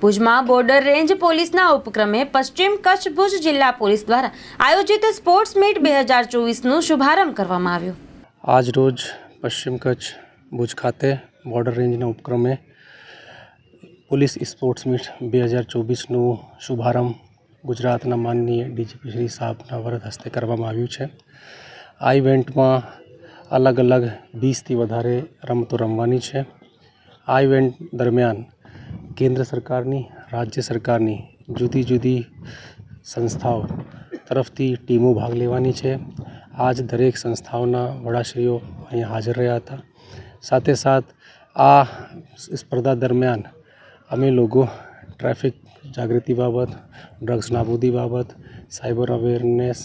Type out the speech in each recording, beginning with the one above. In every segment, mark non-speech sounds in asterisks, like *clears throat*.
ભુજમાં border range પોલીસના ઉપક્રમે પશ્ચિમ કચ્છ ભુજ જિલ્લા પોલીસ દ્વારા આયોજિત સ્પોર્ટ્સ મીટ બે હજાર ચોવીસનો શુભારંભ કરવામાં આવ્યો. આજ રોજ પશ્ચિમ કચ્છ ભુજ ખાતે બોર્ડર રેન્જના ઉપક્રમે પોલીસ સ્પોર્ટ્સ મીટ બે હજાર ચોવીસનું શુભારંભ ગુજરાતના માનનીય ડીજીપી શ્રી સાહેબના વરદ હસ્તે કરવામાં આવ્યું છે. આ ઇવેન્ટમાં અલગ અલગ વીસથી વધારે રમતો રમવાની છે. આ ઇવેન્ટ દરમિયાન કેન્દ્ર સરકારની, રાજ્ય સરકારની જુદી જુદી સંસ્થાઓ તરફથી ટીમો ભાગ લેવાની છે. આજ દરેક સંસ્થાઓના વડાશ્રીઓ અહીંયા હાજર રહ્યા હતા. સાથે સાથ આ સ્પર્ધા દરમિયાન અમે લોકો ટ્રાફિક જાગૃતિ બાબત, ડ્રગ્સ નાબૂદી બાબત, cyber awareness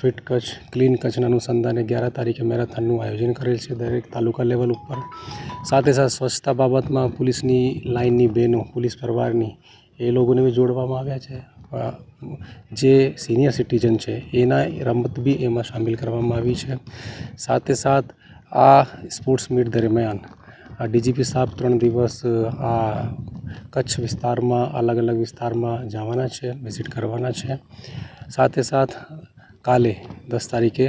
fit Kutch, clean કચ્છના અનુસંધાને અગિયાર તારીખે મેરેથોનનું આયોજન કરેલ છે દરેક તાલુકા લેવલ ઉપર. સાથે સાથે સ્વચ્છતા બાબતમાં પોલીસની લાઇનની બહેનો, પોલીસ પરિવારની એ લોકોને બી જોડવામાં આવ્યા છે. જે સિનિયર સિટીઝન છે એના રમત બી એમાં સામેલ કરવામાં આવી છે. સાથે સાથ આ સ્પોર્ટ્સ મીટ દરમિયાન આ ડીજીપી સાહેબ ત્રણ દિવસ આ કચ્છ વિસ્તારમાં અલગ અલગ વિસ્તારમાં જવાના છે, વિઝિટ કરવાના છે. સાથે સાથ કાલે દસ તારીખે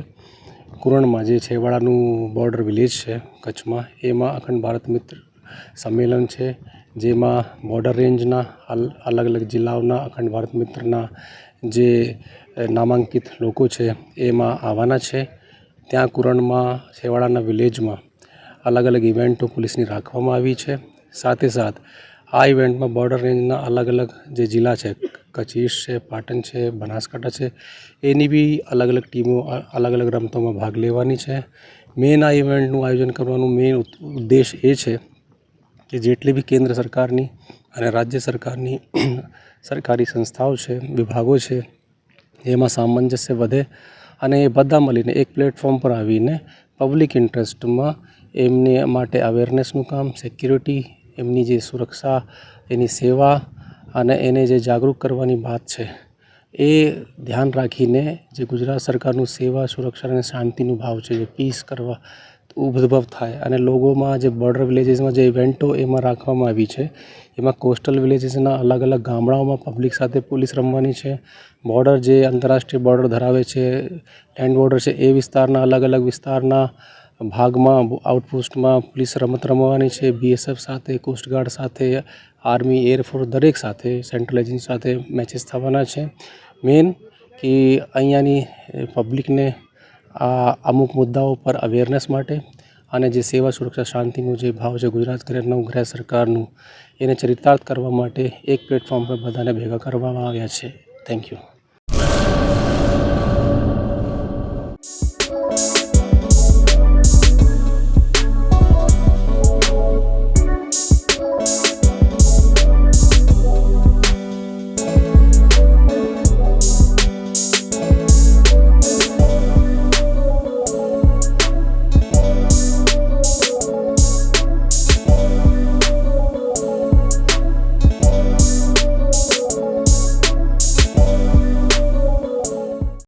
કુરણમાં જે છેવાડાનું બોર્ડર વિલેજ છે કચ્છમાં, એમાં અખંડ ભારત મિત્ર સંમેલન છે, જેમાં બોર્ડર રેન્જના અલગ અલગ જિલ્લાઓના અખંડ ભારત મિત્રના જે નામાંકિત લોકો છે, એમાં આવવાના છે. ત્યાં કુરણમાં છેવાડાના વિલેજમાં અલગ અલગ ઇવેન્ટો પોલીસની રાખવામાં આવી છે. સાથે સાથ આ ઇવેન્ટમાં બોર્ડર રેન્જના અલગ અલગ જે જિલ્લા છે ઈસ્ટ છે પાટણ છે બનાસકાંઠા છે એની બી અલગ અલગ ટીમો અલગ અલગ રમતોમાં ભાગ લેવાની છે મેન આ ઇવેન્ટનું આયોજન કરવાનું મેન ઉદ્દેશ એ છે કે જેટલી બી કેન્દ્ર સરકારની અને રાજ્ય સરકારની *clears throat* સરકારી સંસ્થાઓ છે, વિભાગો છે, એમાં સામંજસ્ય વધે અને એ બધા મળીને એક પ્લેટફોર્મ પર આવીને પબ્લિક ઇન્ટરેસ્ટમાં એમને માટે અવેરનેસનું કામ સિક્યુરિટી એમની જે સુરક્ષા, એની સેવા અને એને જે જાગૃત કરવાની વાત છે, એ ધ્યાન રાખીને જે ગુજરાત સરકારનું સેવા, સુરક્ષા અને શાંતિનું ભાવ છે, જે પીસ કરવા ઉદ્ભવ થાય અને લોકોમાં જે બોર્ડર વિલેજીસમાં જે ઇવેન્ટો એમાં રાખવામાં આવી છે, એમાં કોસ્ટલ વિલેજીસના અલગ અલગ ગામડાઓમાં પબ્લિક સાથે પોલીસ રમવાની છે બોર્ડર જે આંતરરાષ્ટ્રીય બોર્ડર ધરાવે છે લેન્ડ બોર્ડર છે, એ વિસ્તારના અલગ અલગ વિસ્તારના ભાગમાં આઉટપોસ્ટમાં પોલીસ રમત રમવાની છે. બીએસએફ સાથે કોસ્ટગાર્ડ સાથે આર્મી એરફોર્સ દરેક સાથે સેન્ટ્રલ એજન્સી સાથે મેચિસ થવાના છે. મેન કે અહીંયાની પબ્લિકને આ અમુક મુદ્દાઓ પર અવેરનેસ માટે અને જે સેવા સુરક્ષા શાંતિનું જે ભાવ છે ગુજરાત નવું ગૃહ સરકારનું, એને ચરિતાર્થ કરવા માટે એક પ્લેટફોર્મ પર બધાને ભેગા કરવામાં આવ્યા છે. Thank you